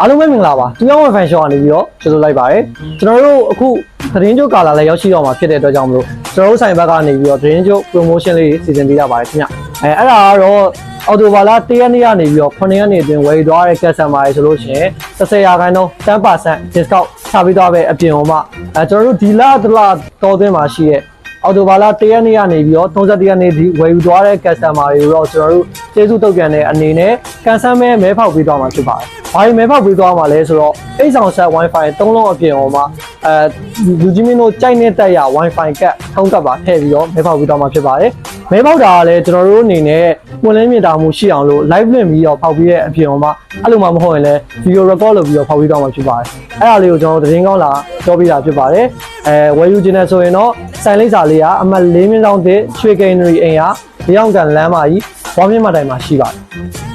အားလုံးပဲမင်္ဂလာပါသူရောင်းဝယ်ဖန်ရှော့ကနေပြီးတော့ကျေးဇူးလိုက်ပါတယ်ကျွန်တော်တို့အခုသတင်းကြိုကာလာလည်းရောက်ရှိတော့မှာဖြစ်တဲ့အတွက်ကြောင့်မလို့ကျွန်တော်တို့ဆိုင်ဘက်ကနေပြီးတော့သတင်းကြို promotion လေးစီစဉ်ပေးရပါတယ်ခင်ဗျအဲအဲ့ဒါကတော့အော်တိုဘာလာ1ရက်နေ့ကနေပြီးတော့9ရက်နေ့အတွင်းဝယ်ယူသွားတဲ့ customer တွေဆိုလို့ရှိရင်30ရာခိုင်နှုန်း10% discount ချပေးသွားပဲအပြင်ဟိုမှာအဲကျွန်တော်တို့ဒီလတလတော်သွင်းမှာရှိရဲ့ အော်တိုဘာလာ1ရက်နေ့ကနေပြီးတော့31ရက်နေ့ဒီဝယ်ယူသွားတဲ့ customer တွေကိုတော့ကျွန်တော်တို့ကျေးဇူးတုတ်ပြန်တဲ့အနေနဲ့ကန်ဆယ်မဲမဲဖောက်ပေးသွားမှာဖြစ်ပါတယ်။ဘာလို့မဲဖောက်ပေးသွားမှာလဲဆိုတော့အိတ်ဆောင်ဆက် Wi-Fi သုံးလုံးအပြင်ဟိုမှာအဲလူကြီးမင်းတို့ကြိုက်နေတက်ရ Wi-Fi ကတ်ထုံးကပ်ပါထည့်ပြီးတော့မဲဖောက်ပေးသွားမှာဖြစ်ပါတယ်။မဲဖောက်တာကလည်းကျွန်တော်တို့အနေနဲ့ ပွင့်လင်းမြင်တာမှုရှိအောင်လို့ live လွှင့်ပြီးတော့ဖောက်ပေးတဲ့အပြင်ဟိုမှာအဲ့လိုမှမဟုတ်ရင်လည်း video record လုပ်ပြီးတော့ဖောက်ပေးသွားမှာဖြစ်ပါတယ်။အဲ့ဒါလေးကိုကျွန်တော်တို့သတင်းကောင်းလာပြောပြတာဖြစ်ပါတယ်။အဲဝယ်ယူခြင်းနဲ့ဆိုရင်တော့ဆိုင်လိပ်စာလေးကအမှတ်၄မြင်းဆောင်တဲ့ရွှေကိန်းရီအိမ်ဟာဒီအောင်ကန်လမ်းမကြီးဝါမြင့်မတိုင်မှာရှိပါတယ်